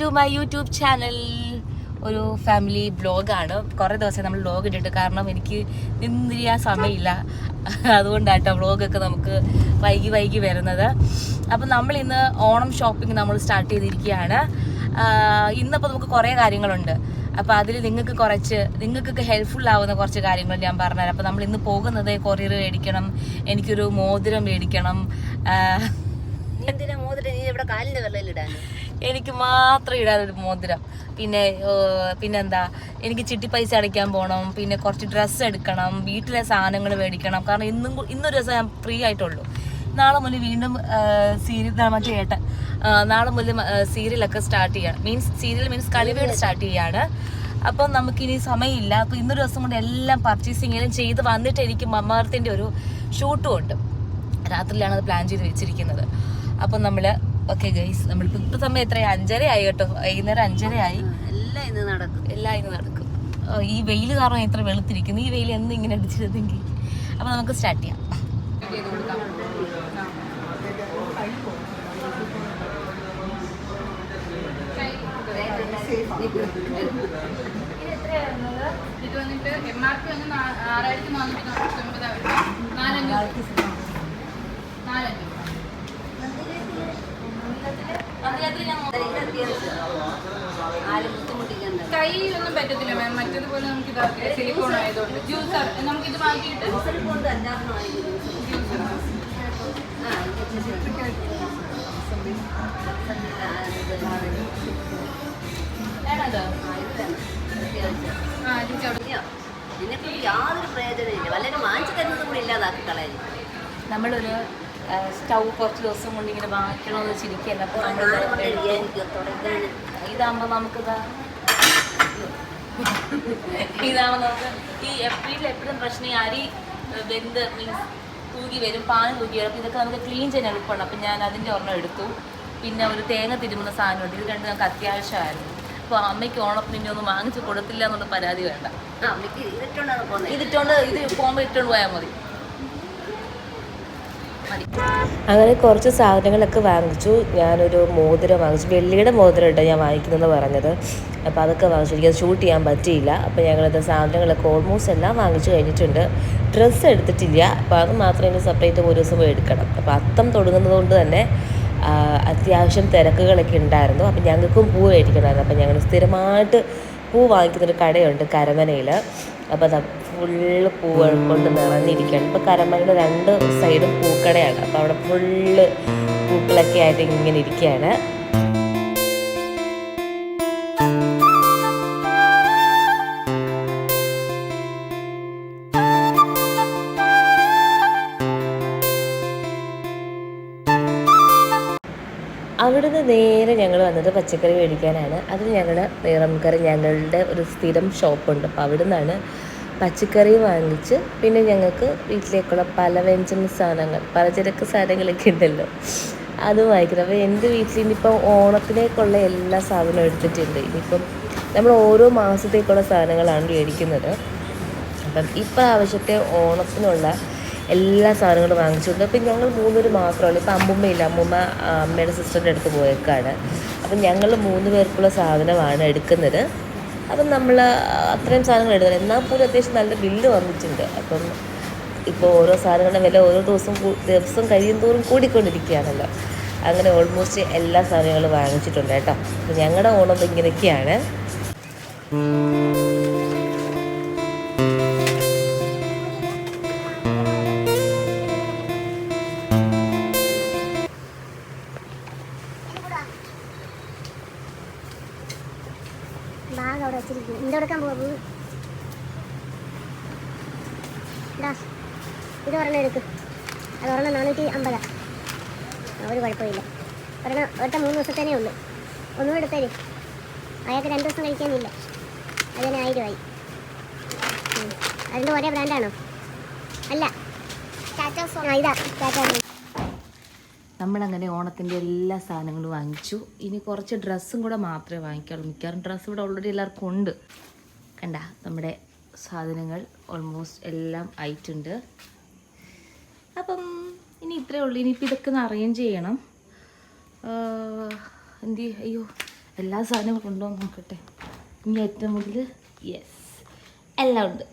To my YouTube channel ഒരു family ബ്ലോഗാണ് കുറേ ദിവസം നമ്മൾ ബ്ലോഗ് ഇട്ടിട്ട് കാരണം എനിക്ക് നിന്നിരിയാൻ സമയമില്ല. അതുകൊണ്ടാട്ടോ ബ്ലോഗൊക്കെ നമുക്ക് വൈകി വൈകി വരുന്നത്. അപ്പം നമ്മൾ ഇന്ന് ഓണം ഷോപ്പിംഗ് നമ്മൾ സ്റ്റാർട്ട് ചെയ്തിരിക്കുകയാണ്. ഇന്നിപ്പോൾ നമുക്ക് കുറേ കാര്യങ്ങളുണ്ട്. അപ്പോൾ അതിൽ നിങ്ങൾക്ക് കുറച്ച് നിങ്ങൾക്കൊക്കെ ഹെൽപ്ഫുൾ ആവുന്ന കുറച്ച് കാര്യങ്ങൾ ഞാൻ പറഞ്ഞുതരാം. അപ്പോൾ നമ്മൾ ഇന്ന് പോകുന്നത് കൊറിയർ മേടിക്കണം എനിക്കൊരു മോതിരം മേടിക്കണം. മോതിരം? ഇവിടെ കാലിന്റെ വെള്ളയിലിടാൻ എനിക്ക് മാത്രം ഇടാനൊരു മോതിരം. പിന്നെ പിന്നെ പിന്നെന്താ എനിക്ക് ചിട്ടി പൈസ അടയ്ക്കാൻ പോകണം പിന്നെ കുറച്ച് ഡ്രസ്സ് എടുക്കണം വീട്ടിലെ സാധനങ്ങൾ മേടിക്കണം. കാരണം ഇന്നും ഇന്നൊരു ദിവസം ഞാൻ ഫ്രീ ആയിട്ടുള്ളൂ. നാളെ മുതൽ വീണ്ടും സീരിയൽ മറ്റേ ഏട്ടൻ നാളെ മുതൽ സീരിയലൊക്കെ സ്റ്റാർട്ട് ചെയ്യണം. മീൻസ് സീരിയൽ മീൻസ് കളിവേട് സ്റ്റാർട്ട് ചെയ്യാണ്. അപ്പം നമുക്കിനി സമയമില്ല. അപ്പോൾ ഇന്നൊരു ദിവസം കൊണ്ട് എല്ലാം പർച്ചേസിങ് എല്ലാം ചെയ്ത് വന്നിട്ട് എനിക്ക് മമ്മാർത്തിന്റെ ഒരു ഷൂട്ടും ഉണ്ട്. രാത്രിയിലാണ് അത് പ്ലാൻ ചെയ്ത് വെച്ചിരിക്കുന്നത്. അപ്പം നമ്മൾ ഓക്കെ ഗൈസ് നമ്മൾ ഇപ്പൊ സമയം എത്രയായി? അഞ്ചര ആയി കേട്ടോ. വൈകുന്നേരം അഞ്ചര ആയി എല്ലാം ഇന്ന് നടക്കും. എല്ലാം ഇന്ന് നടക്കും. ഈ വെയിൽ കാരണം എത്ര വെളുത്തിരിക്കുന്നു. ഈ വെയിൽ എന്ന് ഇങ്ങനെ അടിച്ചിരുന്നെങ്കിൽ. അപ്പൊ നമുക്ക് സ്റ്റാർട്ട് ചെയ്യാം. ഇത് വന്നിട്ട് എം ആർ പി വന്ന് ആറായിരത്തി നാനൂറ്റി നാൽപ്പത്തി ഒമ്പതാണ് നാലഞ്ഞൂറ്. നാലഞ്ച് കൈയിലൊന്നും പറ്റത്തില്ല മാം. മറ്റേതുപോലെ നമുക്ക് ഇതാക്കില്ല. സിലിക്കോൺ ആയതുകൊണ്ട്. ജ്യൂസർ നമുക്ക് ഇത് മാറ്റിയിട്ട് ആ ചേച്ചി അവിടെ? നിനക്ക് യാതൊരു പ്രയോജനമില്ല വല്ലതും വാങ്ങിച്ചു തരുന്നതും കൂടി ഇല്ലാതാക്കി കളയും നമ്മളൊരു സ്റ്റൗ കുറച്ച് ദിവസം കൊണ്ട് ഇങ്ങനെ വാങ്ങിക്കണമെന്ന് വെച്ചിരിക്കുകയല്ല അപ്പോൾ നമ്മൾ ഇതാകുമ്പോൾ നമുക്കിതാ ഇതാകുമ്പോൾ നമുക്ക് ഈ എപ്പോഴും എപ്പോഴും പ്രശ്നം ഈ അരി വെന്ത് മീൻസ് തൂകി വരും പാൻ തൂകി വരും. അപ്പോൾ ഇതൊക്കെ നമുക്ക് ക്ലീൻ ചെയ്യാൻ എളുപ്പമാണ്. അപ്പം ഞാൻ അതിന്റെ ഒരെണ്ണം എടുത്തു. പിന്നെ ഒരു തേങ്ങ തിരുമുന്ന സാധനമുണ്ട് ഇത് രണ്ട് നമുക്ക് അത്യാവശ്യമായിരുന്നു. അപ്പോൾ അമ്മയ്ക്ക് ഓണത്തിന് ഇനി ഒന്നും വാങ്ങിച്ച് കൊടുത്തില്ല എന്നുള്ള പരാതി വേണ്ട. ഇതിട്ടോണ്ട് ഇത് പോകുമ്പോൾ ഇട്ടുകൊണ്ട് പോയാൽ മതി. അങ്ങനെ കുറച്ച് സാധനങ്ങളൊക്കെ വാങ്ങിച്ചു. ഞാനൊരു മോതിരം വാങ്ങിച്ചു. വെള്ളിയുടെ മോതിരം ഇട്ടാണ് ഞാൻ വാങ്ങിക്കുന്നതെന്ന് പറഞ്ഞത്. അപ്പോൾ അതൊക്കെ വാങ്ങിച്ചു. എനിക്കത് ഷൂട്ട് ചെയ്യാൻ പറ്റിയില്ല. അപ്പോൾ ഞങ്ങളത് സാധനങ്ങളൊക്കെ ഓൾമോസ്റ്റ് എല്ലാം വാങ്ങിച്ചു കഴിഞ്ഞിട്ടുണ്ട്. ഡ്രസ്സ് എടുത്തിട്ടില്ല. അപ്പോൾ അത് മാത്രം ഇനി സെപ്പറേറ്റ് ഒരു ദിവസം എടുക്കണം. അപ്പോൾ അത്തം തുടങ്ങുന്നത് കൊണ്ട് തന്നെ അത്യാവശ്യം തിരക്കുകളൊക്കെ ഉണ്ടായിരുന്നു. അപ്പം ഞങ്ങൾക്കും പൂ മേടിക്കണമായിരുന്നു. അപ്പം ഞങ്ങൾ സ്ഥിരമായിട്ട് പൂ വാങ്ങിക്കുന്നൊരു കടയുണ്ട് കരമനയിൽ അപ്പോൾ ഫുള്ള് പൂവ് കൊണ്ട് നിറഞ്ഞിരിക്കുകയാണ്. ഇപ്പോൾ കരമലയുടെ രണ്ട് സൈഡും പൂക്കടയാണ്. അപ്പോൾ അവിടെ ഫുള്ള് പൂക്കളൊക്കെ ആയിട്ട് ഇങ്ങനെ ഇരിക്കുകയാണ്. അവിടുന്ന് നേരെ ഞങ്ങൾ വന്നത് പച്ചക്കറി മേടിക്കാനാണ്. അതിന് ഞങ്ങൾ നേറംകര ഞങ്ങളുടെ ഒരു സ്ഥിരം ഷോപ്പുണ്ട് അപ്പോൾ അവിടെ നിന്നാണ് പച്ചക്കറി വാങ്ങിച്ച് പിന്നെ ഞങ്ങൾക്ക് വീട്ടിലേക്കുള്ള പല വ്യഞ്ജന സാധനങ്ങൾ പലചരക്ക് സാധനങ്ങളൊക്കെ ഉണ്ടല്ലോ. അത് വാങ്ങിക്കണം. അപ്പോൾ എന്റെ വീട്ടിൽ ഇനിയിപ്പോൾ ഓണത്തിലേക്കുള്ള എല്ലാ സാധനവും എടുത്തിട്ടുണ്ട്. ഇനിയിപ്പം നമ്മൾ ഓരോ മാസത്തേക്കുള്ള സാധനങ്ങളാണ് മേടിക്കുന്നത്. അപ്പം ഇപ്രാവശ്യത്തെ ഓണത്തിനുള്ള എല്ലാ സാധനങ്ങളും വാങ്ങിച്ചിട്ടുണ്ട്. അപ്പം ഞങ്ങൾ മൂന്നുപേർ മാത്രമല്ല ഇപ്പം അമ്മുമ്മയില്ല. അമ്മുമ്മ അമ്മയുടെ സിസ്റ്ററിന്റെ അടുത്ത് പോയേക്കാണ്. അപ്പം ഞങ്ങൾ മൂന്ന് പേർക്കുള്ള സാധനമാണ് എടുക്കുന്നത്. അപ്പം നമ്മൾ അത്രയും സാധനങ്ങൾ എടുക്കുന്നത് എന്നാൽ പോലും അത്യാവശ്യം നല്ല ബില്ല് വന്നിട്ടുണ്ട്. അപ്പം ഇപ്പോൾ ഓരോ സാധനങ്ങളുടെ വില ഓരോ ദിവസം ദിവസം കഴിയും തോറും കൂടിക്കൊണ്ടിരിക്കുകയാണല്ലോ. അങ്ങനെ ഓൾമോസ്റ്റ് എല്ലാ സാധനങ്ങളും വാങ്ങിച്ചിട്ടുണ്ട് കേട്ടോ. ഞങ്ങളുടെ ഓണം ഇങ്ങനെയൊക്കെയാണ്. ബാഗ് അവിടെ വെച്ചിരിക്കും ഇത് എടുക്കാൻ പോവാ പൂ ഇതാ. ഒരെണ്ണം എടുക്ക്. അത് ഒരെണ്ണം നാനൂറ്റി അമ്പതാ ഒരു കുഴപ്പമില്ല. ഒരെണ്ണം ഒറ്റ മൂന്ന് ദിവസത്തേനേ ഉള്ളൂ. ഒന്നും എടുത്തേര്. അയാൾക്ക് രണ്ട് ദിവസം കഴിക്കാനില്ല. അതിന് ആയിരമായി. ആയി അതിന്റെ ഒരേ ബ്രാൻഡാണോ അല്ല. ഇതാ. ടാറ്റാ നമ്മളങ്ങനെ ഓണത്തിന്റെ എല്ലാ സാധനങ്ങളും വാങ്ങിച്ചു. ഇനി കുറച്ച് ഡ്രസ്സും കൂടെ മാത്രമേ വാങ്ങിക്കാറുള്ളൂ മിക്കവാറും ഡ്രസ്സ് ഇവിടെ ഓൾറെഡി എല്ലാവർക്കും ഉണ്ട്. കണ്ട നമ്മുടെ സാധനങ്ങൾ ഓൾമോസ്റ്റ് എല്ലാം ആയിട്ടുണ്ട്. അപ്പം ഇനി ഇത്രേ ഉള്ളൂ. ഇനിയിപ്പോൾ ഇതൊക്കെ ഒന്ന് അറേഞ്ച് ചെയ്യണം. എന്ത് അയ്യോ എല്ലാ സാധനവും കൊണ്ടുപോകാൻ നോക്കട്ടെ. ഇനി ഏറ്റവും മുതൽ യെസ് എല്ലാം ഉണ്ട്.